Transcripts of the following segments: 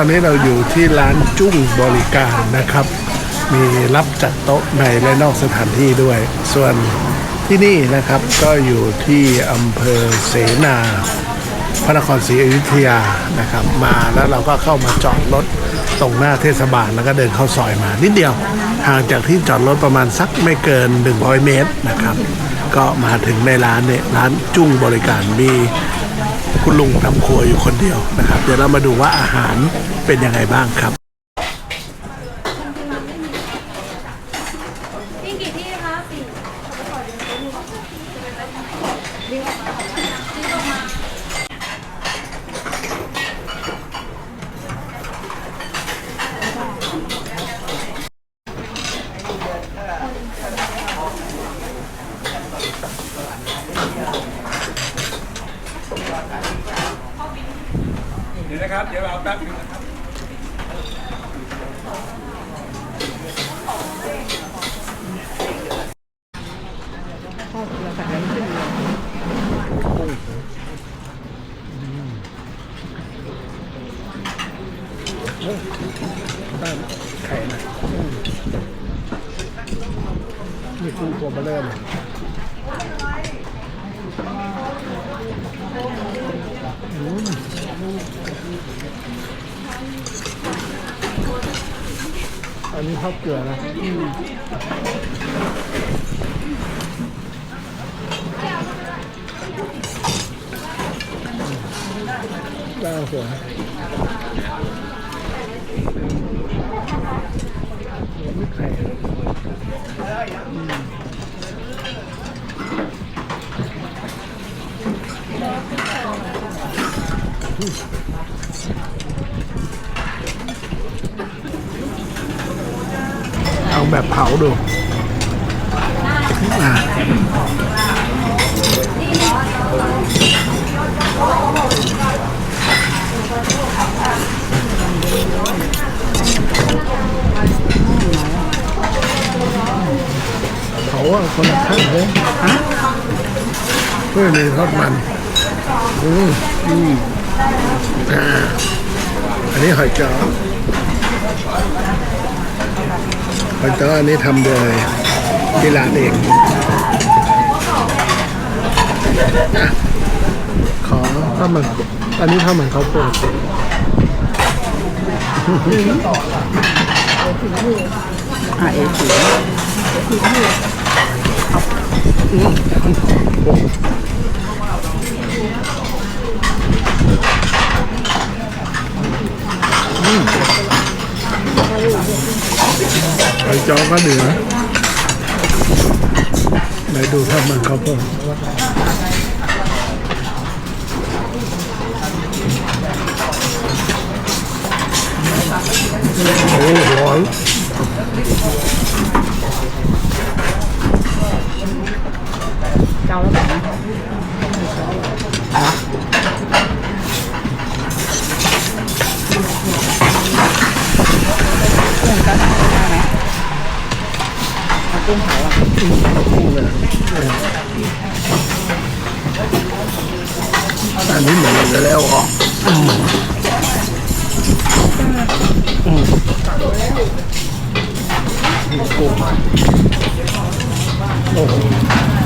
ตอนนี้เราอยู่ที่ร้านจุ้งบริการนะครับ มีรับจัดโต๊ะในและนอกสถานที่ด้วย ส่วนที่นี่นะครับก็อยู่ที่อำเภอเสนาพระนครศรีอยุธยานะครับ มาแล้วเราก็เข้ามาจอดรถตรงหน้าเทศบาลแล้วก็เดินเข้าซอยมานิดเดียวห่างจากที่จอดรถประมาณสักไม่เกิน 100 เมตรนะครับ ก็มาถึงในร้านเนี่ยร้านจุ้งบริการมี คุณลุงทำครัวอยู่คนเดียวนะครับ เดี๋ยวเรามาดูว่าอาหารเป็นยังไงบ้างครับวิ่งกี่ที่คะสี่ขอขอเดี๋ยวดูดึงออกมาดึงออกมา เดี๋ยวนะครับ เดี๋ยวเราแป๊บนึงนะครับไข่นะนี่กุ้งตัวเบลเลอร์เลย อันนี้ข้าวเกลือนะย่างสวยไม่ไข่ เอาแบบเผาดูอะเผาอะคนละข้างเลยฮะเพื่อมีทอดมัน อืมอืม อันนี้หอยจ้อหอยจ้ออันนี้ทำโดยที่ร้านเองอะขอข้าวมันอันนี้ข้าวมันเขาวโพดอ่าเอสีหอย จอก็เหลือไหนดูข้ามันข้าวโพด กุ้งเผาอะอันนี้เหมือนจะแล้วออกโอ้โห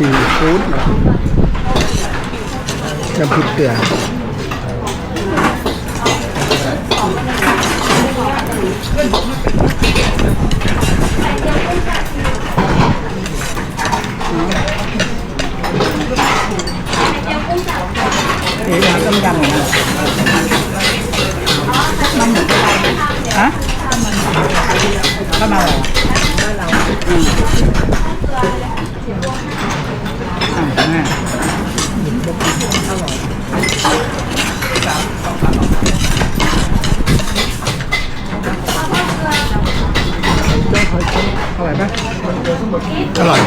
ซีฟู้ดหน่อยน้ำพริกเกลือเดี๋ยวมาต้มยำหน่อยนะมันหมูฮ สั่งมากอร่อยอร่อยไหมอร่อย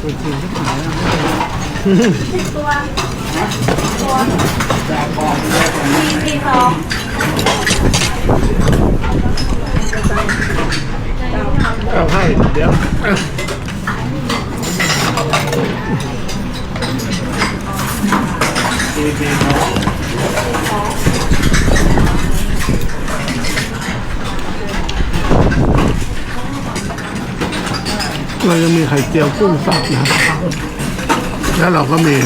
ตัวจริงที่ขายแล้ว อ่าเอาให้เดี๋ยวอะเรายังมีไข่เจียวกุ้งสับนะครับแล้วเราก็มี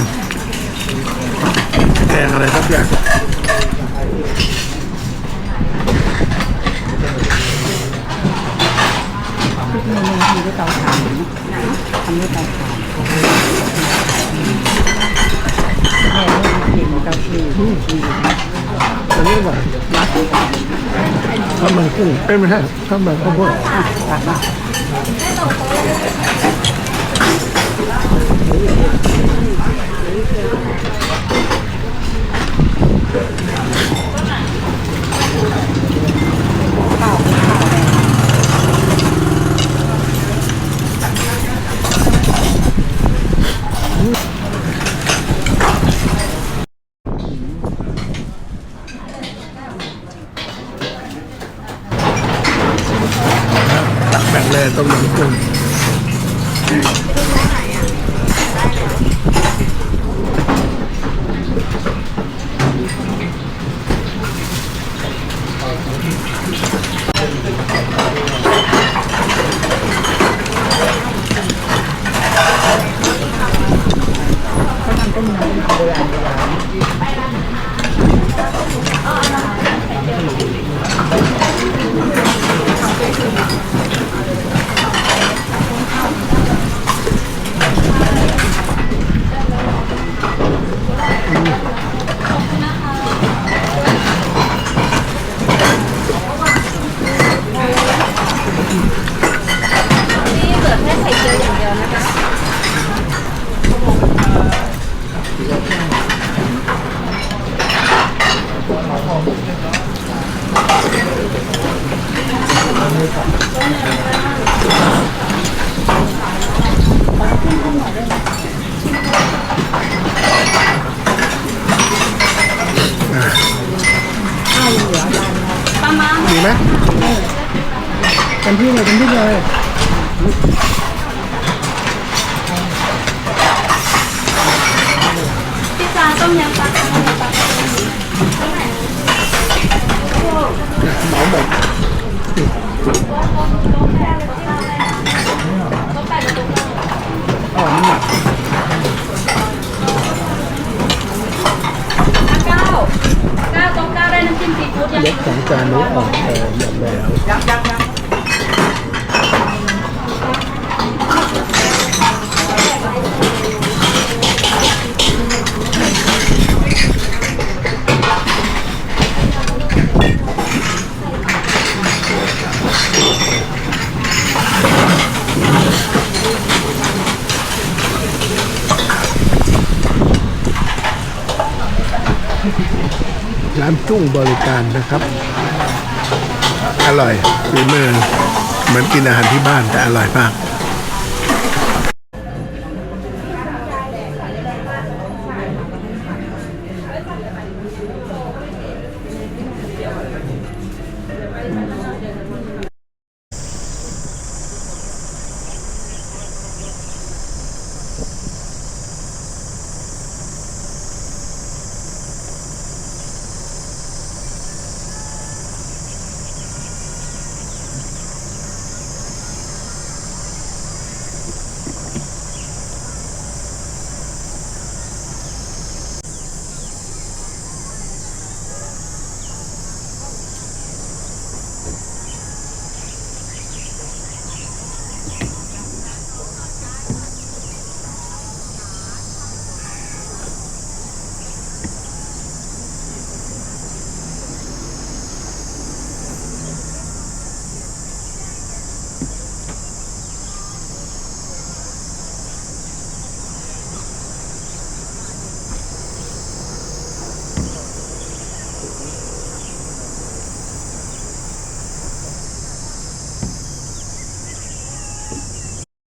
แกงอะไรสักอย่างทุกเมนูทำด้วยเตาถ่านทำด้วยเตาถ่านแม่ลูกกินเตาฟืนอันนี้ว่าข้าวมันกุ้งเอ้ยไม่ใช่ข้าวมันข้าวโพดอะตักมาข้าวข้าวแดง ตัก แบ่งเลยต้มยำกุ้งมีไหม เต็มที่เลยเต็มที่เลย พี่ปลาต้มยำปลาต้มยำปลา เหมาหมด อ๋อนี่หนัก เก้าเก้าต้มเก้าได้น้ำจิ้มซี ฟู้ดยังยกสองจานนี้ออกเออหมดแล้ว ยักยักยัก กุ้งบริการนะครับ อร่อยฝีมือเหมือนกินอาหารที่บ้านแต่อร่อยมาก